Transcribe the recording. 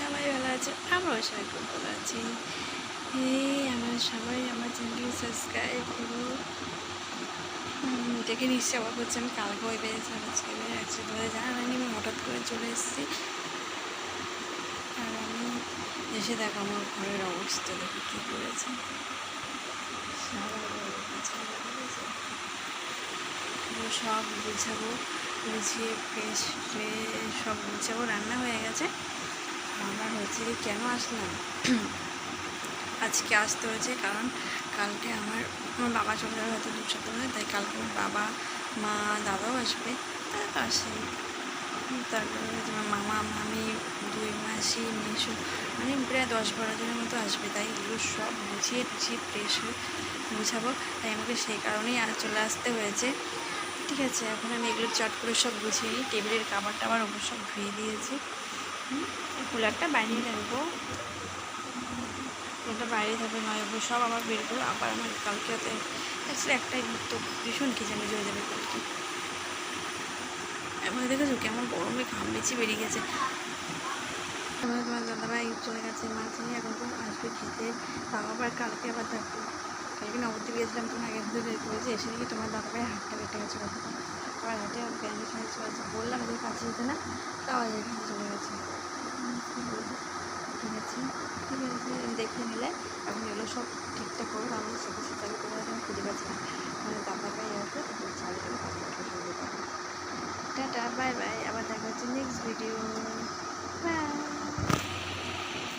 সবাই ভালো আছে, আমরাও সবাই খুব ভালো আছি। আমরা সবাই আমার চ্যানেল সাবস্ক্রাইব করো দেখে নিশ্চয়ই অবাক হচ্ছে, আমি কালকে ওই পেয়েছিলাম আজকে আজকে ধরে জানানি আমি হঠাৎ করে চলে এসেছি। আর আমি এসে দেখো আমার ঘরের অবস্থা, দেখো কী করেছে। সব গুছাবো, গুছিয়ে ফ্রেশ সব গুছাবো, রান্না হয়ে গেছে। আমার কি কেন আসলাম? আজকে আসতে হয়েছে কারণ কালকে আমার আমার বাবা চলে যাবে হয়তো দু সপ্তাহ তাই কালকে আমার বাবা, মা, দাদাও আসবে পাশে তারপরে আমার মামা, মামি, দুই মাসি, মেশো মানে প্রায় দশ বারো জনের মতো আসবে, তাই এগুলো সব বুঝিয়ে টুছিয়ে ফ্রেশ হয়ে গুছাবো। তাই আমাকে সেই কারণেই আর চলে আসতে হয়েছে। ঠিক আছে, এখন আমি এগুলো চট করে সব গুছিয়ে নিই, টেবিলের কাবার টাবার ওপর সব ধুয়ে দিয়েছি। কুলারটা বাইরে রাখব ওটা বাইরে থাকবে নয় সব আবার বের করব আবার আমার কালকে হতে অ্যাকচুয়ালি একটাই তো ভীষণ খিচামিচি হয়ে যাবে কালকে। এবার দেখেছ কেমন গরমে ঘাম বেশি বেরিয়ে গেছে। তোমার তোমার দাদাভাই চলে গেছে মাছ নিয়ে এখন তো আসবে খেতে। তাও আবার কালকে আবার থাকবে। কালকে নবদ্বীপ গিয়েছিলাম তুমি আগের দিন বের করেছি, এসে দেখি তোমার দাদাভাই হাতটা কেটে গেছে কথা আবার হাতে ব্যান্ডেজ হয়েছে বললাম যেতে না? তাও যেতে চলে গেছে। ঠিক আছে ঠিক আছে দেখে নিলে। এখন এগুলো সব ঠিকঠাক করব আমি সব সাথে আমি তোমার এখন খুঁজে পাচ্ছি না। মানে দাদাভাই আসবে তারপর চালু করে তারপর বাই বাই, আবার দেখা হচ্ছে নেক্সট ভিডিও